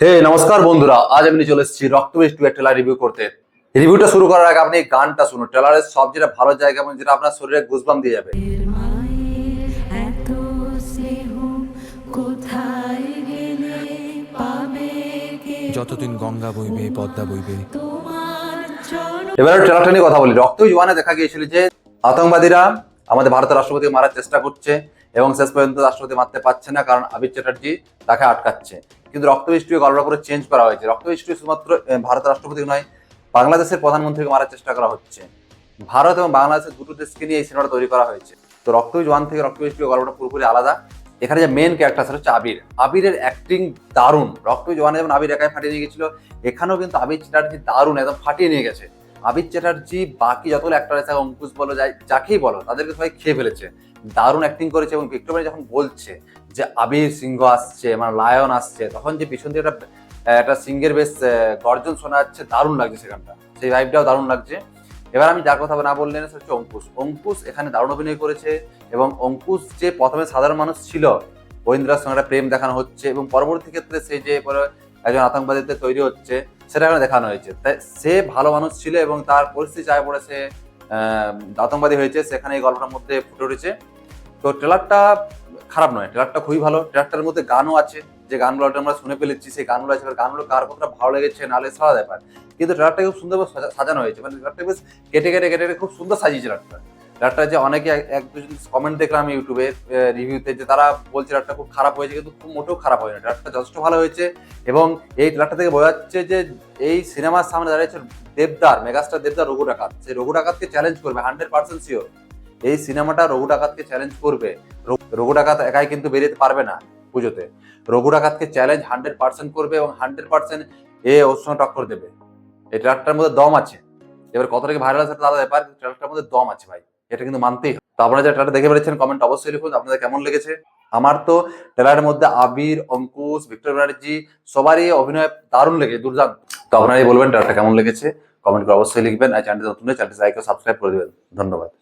হে নমস্কার বন্ধুরা। আজ আমি চলে এসেছি রক্তবেশ টু ট্রেলার রিভিউ করতে। রিভিউটা শুরু করার আগে আপনি গানটা শুনুন। ট্রেলারের সব যেটা ভালো জায়গা এবং যেটা আপনার শরীরে গুজবাম দিয়ে যাবে। যতদিন গঙ্গা বইবে পদ্মা বইবে। তোমার এবারে ট্রেলারটা নিয়ে কথা বলি। রক্ত জোয়ানে দেখা গিয়েছিল যে আতঙ্কবাদীরা আমাদের ভারতের রাষ্ট্রপতিকে মারার চেষ্টা করছে এবং শেষ পর্যন্ত রাষ্ট্রপতি মারতে পারছে না কারণ আবির চ্যাটার্জি তাকে আটকাচ্ছে। কিন্তু রক্তবৃষ্টিকে গল্প করে চেঞ্জ করা হয়েছে। রক্তবৃষ্টি শুধুমাত্র আহ, ভারতের রাষ্ট্রপতি নয় বাংলাদেশের প্রধানমন্ত্রীকে মারার চেষ্টা করা হচ্ছে। ভারত এবং বাংলাদেশের দুটো দেশকে নিয়ে এই সিনেমাটা তৈরি করা হয়েছে। তো রক্তবীজ ওয়ান থেকে রক্ত রক্তবৃষ্টি গল্পটা পুরোপুরি আলাদা। এখানে যে মেন ক্যারেক্টার সেটা হচ্ছে আবির। আবিরের অ্যাক্টিং দারুণ। রক্তবীজ ওয়ানে যেমন আবির একাই ফাটিয়ে নিয়ে গেছিল। এখানেও কিন্তু আবির চ্যাটার্জি দারুণ একদম ফাটিয়ে নিয়ে গেছে। আবির চ্যাটার্জি, বাকি যতগুলো অ্যাক্টর আছে অঙ্কুশ বলো, যাই যাকেই বলো, তাদেরকে সবাই খেয়ে ফেলেছে। দারুণ অ্যাক্টিং করেছে এবং বিক্রমণী যখন বলছে যে আবির সিংহ আসছে মানে লায়ন আসছে, তখন যে পিছন দিয়ে একটা একটা সিংহের বেশ গর্জন শোনা যাচ্ছে, দারুণ লাগছে সেখানটা সেই ভাইবটাও দারুণ লাগছে। এবার আমি যার কথা না বললেন সেটা হচ্ছে অঙ্কুশ। অঙ্কুশ এখানে দারুণ অভিনয় করেছে এবং অঙ্কুশ যে প্রথমে সাধারণ মানুষ ছিল ঐন্দ্রার সঙ্গে একটা প্রেম দেখানো হচ্ছে এবং পরবর্তী ক্ষেত্রে সে যে একজন আতঙ্কবাদীতে তৈরি হচ্ছে সেটা এখানে দেখানো হয়েছে। তাই সে ভালো মানুষ ছিল এবং তার পরিস্থিতি চায় পড়ে সে আতঙ্কবাদী হয়েছে, সেখানে এই গল্পটার মধ্যে ফুটে উঠেছে। তো ট্রেলারটা খারাপ নয় ট্রেলারটা খুবই ভালো। ট্রেলারটার মধ্যে গানও আছে, যে গানগুলো আমরা শুনে ফেলেছি, সেই গানগুলো আছে গানগুলো কার কতটা ভালো লেগেছে নাহলে সারা ব্যাপার কিন্তু ট্রেলারটা খুব সুন্দর সাজানো হয়েছে। মানে ট্রেলারটা বেশ কেটে কেটে কেটে খুব সুন্দর সাজিয়েছে ট্রেলারটা ট্রেলারটা যে অনেকে এক- দুজন কমেন্ট দেখলাম ইউটিউবে রিভিউতে যে তারা বলছে ট্রেলারটা খুব খারাপ হয়েছে, কিন্তু খুব মোটেও খারাপ হয়নি। ট্রেলারটা যথেষ্ট ভালো হয়েছে এবং এই ট্রেলারটা থেকে বোঝা যাচ্ছে যে এই সিনেমার সামনে দাঁড়িয়েছে দেবদার, মেগাস্টার দেবদার রঘু ডাকাত। সেই রঘু ডাকাতকে চ্যালেঞ্জ করবে হান্ড্রেড পার্সেন্ট শিওর এই সিনেমাটা রঘু ডাকাতকে চ্যালেঞ্জ করবে। রঘু- ডাকাত একাই কিন্তু বেরোতে পারবে না পুজোতে। রঘু ডাকাতকে চ্যালেঞ্জ হান্ড্রেড পার্সেন্ট করবে এবং হান্ড্রেড পার্সেন্ট এ ওর সঙ্গে টক্কর দেবে। এই ট্রেলারটার মধ্যে দম আছে। এবার কত থেকে ভাইরাল আছে আলাদা ব্যাপার ট্রেলারটার মধ্যে দম আছে ভাই। এটা কিন্তু মানতেই হবে। তো আপনারা যারা দেখে পেরেছেন কমেন্ট অবশ্যই লিখুন, আপনাদের কেমন লেগেছে? আমার তো ট্রেলারের মধ্যে আবির, অঙ্কুশ, ভিক্টর ব্যানার্জি, সবারই অভিনয় দারুণ লেগেছে, দুর্দান্ত। তো আপনারাই বলবেন, ট্রেলারটা কেমন লেগেছে? কমেন্ট করে অবশ্যই লিখবেন, আর চ্যানেলটি নতুন চ্যানেলটি সাবস্ক্রাইব করে দেবেন। ধন্যবাদ।